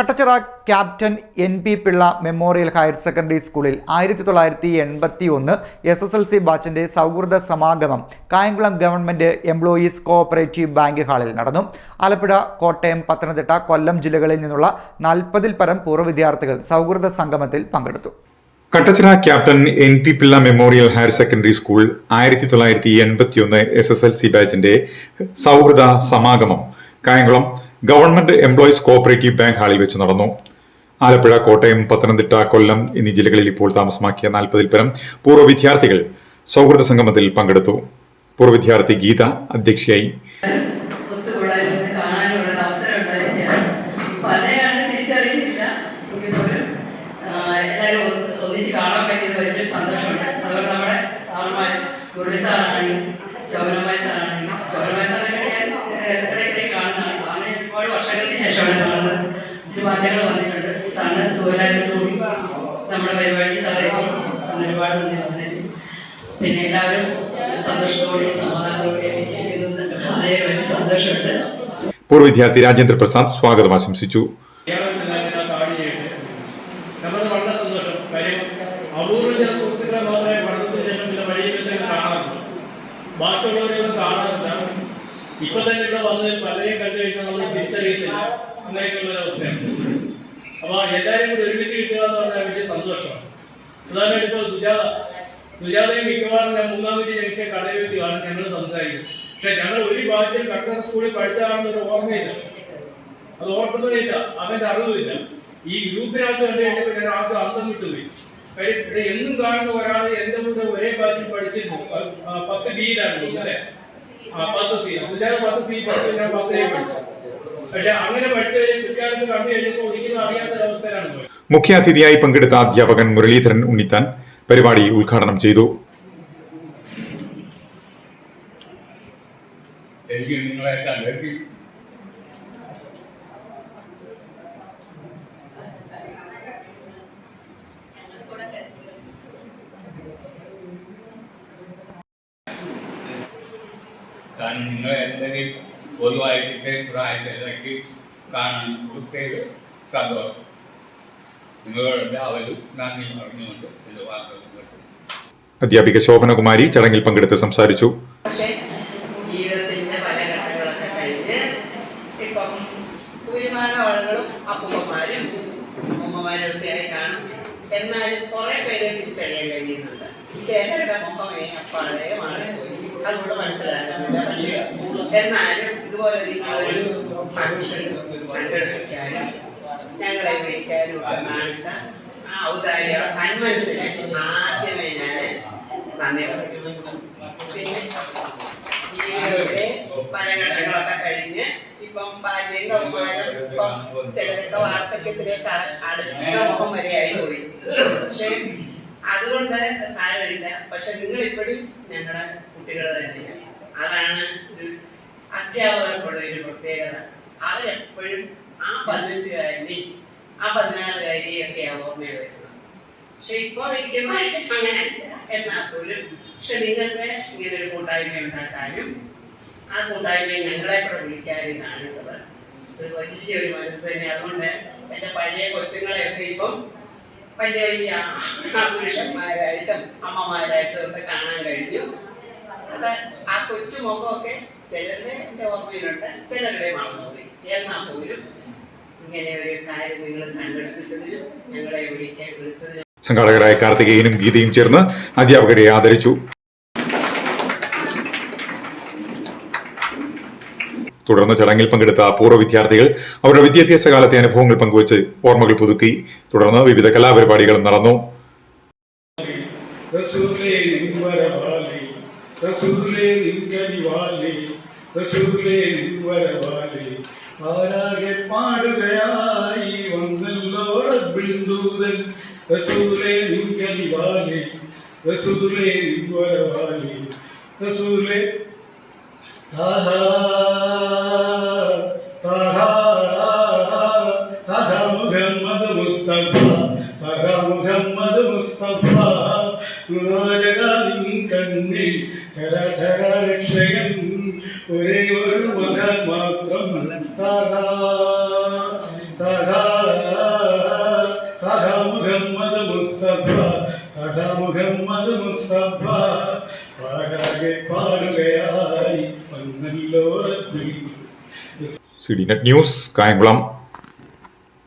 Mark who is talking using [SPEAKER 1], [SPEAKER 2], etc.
[SPEAKER 1] Kattachira captain N P Pillai memorial higher secondary സ്കൂളിൽ ആയിരത്തി തൊള്ളായിരത്തി എൺപത്തി ഒന്ന് എസ് എസ് എൽ സി ബാച്ചിന്റെ സൗഹൃദ സമാഗമം Kayamkulam government employees cooperative bank ഹാളിൽ നടന്നു. ആലപ്പുഴ കോട്ടയം പത്തനംതിട്ട കൊല്ലം ജില്ലകളിൽ നിന്നുള്ള നാൽപ്പതിൽ പരം പൂർവ വിദ്യാർത്ഥികൾ സൗഹൃദ സംഗമത്തിൽ പങ്കെടുത്തു.
[SPEAKER 2] Kattachira captain N P Pillai memorial higher secondary school ആയിരത്തി തൊള്ളായിരത്തി എൺപത്തി ഒന്ന് എസ് എസ് എൽ സി ബാച്ചിന്റെ സൗഹൃദ സമാഗമം Kayamkulam government employees cooperative bank ഹാളിൽ വെച്ച് നടന്നു. ആലപ്പുഴ കോട്ടയം പത്തനംതിട്ട കൊല്ലം എന്നീ ജില്ലകളിൽ ഇപ്പോൾ താമസമാക്കിയ നാൽപ്പതിൽ പരം പൂർവ വിദ്യാർത്ഥികൾ സൗഹൃദ സംഗമത്തിൽ പങ്കെടുത്തു. പൂർവ വിദ്യാർത്ഥി ഗീത അധ്യക്ഷയായി.
[SPEAKER 3] എല്ലാവരും ഒന്നിച്ച് കാണാൻ പറ്റിയത് ഒത്തിരി മാറ്റങ്ങൾ വന്നിട്ടുണ്ട്. സാറിന് സൂര്യാലോടുകൂടി നമ്മുടെ പരിപാടി സാറേ ഒരുപാട് നന്ദി പറഞ്ഞു പിന്നെ എല്ലാവരും സന്തോഷത്തോടെ സമാധാനത്തോടെ അതേ വലിയ സന്തോഷമുണ്ട്.
[SPEAKER 2] പൂർവ വിദ്യാർത്ഥി രാജേന്ദ്ര പ്രസാദ് സ്വാഗതം ആശംസിച്ചു.
[SPEAKER 4] ബാക്കിയുള്ളവരെയൊന്നും കാണാറില്ല. ഇപ്പൊ തന്നെ ഇവിടെ വന്ന് പലരെയും കണ്ടു കഴിഞ്ഞാൽ നമ്മൾ തിരിച്ചറിയത്തില്ല. അങ്ങനെയൊക്കെയുള്ള ഒരു അവസ്ഥയാണ്. അപ്പൊ എല്ലാവരും കൂടി ഒരുമിച്ച് കിട്ടുക എന്ന് പറഞ്ഞാൽ വലിയ സന്തോഷമാണ്. ഉദാഹരണം ഇപ്പോൾ സുജാത സുജാതയും മിക്കവാറും ഞാൻ മൂന്നാമത്തെ ജംഗ്ഷൻ കടയിൽ വെച്ച് കാണും ഞങ്ങൾ സംസാരിക്കും. പക്ഷെ ഞങ്ങൾ ഒരു ബാച്ചിൽ കട്ടർ സ്കൂളിൽ പഠിച്ചതാണെന്നൊരു ഓർമ്മയില്ല. അത് ഓർക്കുന്നതില്ല അവന്റെ അറിവില്ല ഈ ഗ്രൂപ്പിനകത്ത് കണ്ടു കഴിഞ്ഞപ്പോൾ ഞാൻ ആദ്യം അന്തം വിട്ടുപോയി എന്നും കാണുന്ന ഒരാൾ എന്റെ കൂടെ ഒരേ ബാച്ചിൽ പഠിച്ചിരുന്നു. പത്ത് ബിയിലാണ് അല്ലേ? പത്ത് സി സുജാത പത്ത് സി പഠിച്ചു ഞാൻ പത്ത് എ പഠിച്ചു. പക്ഷെ അങ്ങനെ പഠിച്ചവരെ കുറ്റാലത്ത് കണ്ടു കഴിഞ്ഞപ്പോൾ ഒരിക്കലും അറിയാത്ത
[SPEAKER 2] മുഖ്യാതിഥിയായി പങ്കെടുത്ത അധ്യാപകൻ മുരളീധരൻ ഉണ്ണിത്താൻ പരിപാടി ഉദ്ഘാടനം ചെയ്തു.
[SPEAKER 5] എനിക്ക് നിങ്ങളെ കണ്ടെത്തി കാരണം നിങ്ങൾ എന്തെങ്കിലും പൊതുവായിട്ട് പ്രായത്തിലേക്ക് കാണാൻ പ്രത്യേക സന്തോഷം നിങ്ങളോട് അവരും നന്ദി പറഞ്ഞുകൊണ്ട് വാർത്തകൾ
[SPEAKER 2] അധ്യാപിക ശോഭനകുമാരി ചടങ്ങിൽ പങ്കെടുത്ത് സംസാരിച്ചു.
[SPEAKER 6] പക്ഷേ ജീവിതത്തിന്റെ പല ഘട്ടങ്ങളൊക്കെ കഴിഞ്ഞ് ഇപ്പം ഭൂരിഭാഗം ആളുകളും അപ്പൂപ്പന്മാരും അമ്മൂമ്മമാരും ഒക്കെ ആയി കാണും. എന്നാലും കുറെ പേരെ തിരിച്ചറിയാൻ കഴിയുന്നുണ്ട്. ചിലരുടെ മുഖമേ അപ്പാടെ മാറിപ്പോയി. അതുകൊണ്ട് മനസ്സിലാകുന്നില്ല പക്ഷേ എന്നാലും ഇതുപോലെ നിങ്ങളൊരു ഫംഗ്ഷൻ സംഘടിപ്പിക്കാനും ഞങ്ങളെ വിളിക്കാനും ഒക്കെ കാണിച്ച ആ ഔദാര്യ സന്മനസ്സിന് ആദ്യമേ ഞാൻ നന്ദി പറയുന്നു പിന്നെ ജീവിതത്തിലെ പല ഘട്ടങ്ങളൊക്കെ കഴിഞ്ഞ് ഇപ്പം ബാല്യം കൗമാരം ഇപ്പം ചിലരൊക്കെ വാർദ്ധക്യത്തിലേക്ക് അട- അടുത്ത മുഖം വരെ ആയി പോയി. പക്ഷെ അതുകൊണ്ട് സാരമില്ല. പക്ഷെ നിങ്ങൾ ഇപ്പോഴും ഞങ്ങളുടെ കുട്ടികൾ തന്നെയാണ് അതാണ് ഒരു അധ്യാപകർക്കുള്ള ഒരു പ്രത്യേകത. അവരെപ്പോഴും ആ പതിനഞ്ചുകാരനെ ആ പതിനാറുകാരിയൊക്കെയാണ് ഓർമ്മ വരുന്നത്. പക്ഷെ ഇപ്പോൾ ഇരിക്കുന്നതായിട്ട് അങ്ങനെ എന്നാൽ പോലും പക്ഷെ നിങ്ങൾക്ക് ഇങ്ങനെ ഒരു കൂട്ടായ്മ ഉണ്ടാക്കാനും ആ കൂട്ടായ്മയെ ഞങ്ങളെ കൂടെ വിളിക്കാനും കാണിച്ചത് ഒരു വലിയൊരു മനസ്സ് തന്നെ. അതുകൊണ്ട് എന്റെ പഴയ കൊച്ചുങ്ങളെയൊക്കെ ഇപ്പം വലിയ വലിയ പുരുഷന്മാരായിട്ടും അമ്മമാരായിട്ടും ഒക്കെ കാണാൻ കഴിഞ്ഞു. അത് ആ കൊച്ചു മുഖമൊക്കെ ചിലരുടെ എന്റെ ഓർമ്മയിലുണ്ട്. ചിലരുടെ മറന്നുപോയി എന്നാൽ പോലും ഇങ്ങനെ ഒരു കാര്യം നിങ്ങൾ സംഘടിപ്പിച്ചതിലും ഞങ്ങളെ വിളിക്കാൻ വിളിച്ചതിലും.
[SPEAKER 2] സംഘാടകരായ കാർത്തികേയനും ഗീതയും ചേർന്ന് അധ്യാപകരെ ആദരിച്ചു. തുടർന്ന് ചടങ്ങിൽ പങ്കെടുത്ത പൂർവ വിദ്യാർത്ഥികൾ അവരുടെ വിദ്യാഭ്യാസ കാലത്തെ അനുഭവങ്ങൾ പങ്കുവച്ച് ഓർമ്മകൾ പുതുക്കി. തുടർന്ന് വിവിധ കലാപരിപാടികളും നടന്നു.
[SPEAKER 4] റസൂലേ റസൂലേ നിൻകനിവാലി റസൂലേ നിൻവരവാലി ആരാകെ പാടുകയായി വന്നല്ലോ റബ്ബിന്ദൂതൻ റസൂലേ നിൻകനിവാലി റസൂലേ നിൻവരവാലി റസൂലേ താഹാ താഹാ താഹാ മുഹമ്മദ് മുസ്തഫ താഹാ മുസ്തഫ. ചരാചരാരക്ഷകൻ ഒരേ ഒരു മകൻ മാത്രം മുഹമ്മദ്
[SPEAKER 7] മുസ്തഫ കഥ മുഹമ്മദ് മുസ്തഫ. പാടുകയായി
[SPEAKER 2] ന്യൂസ് കായംകുളം.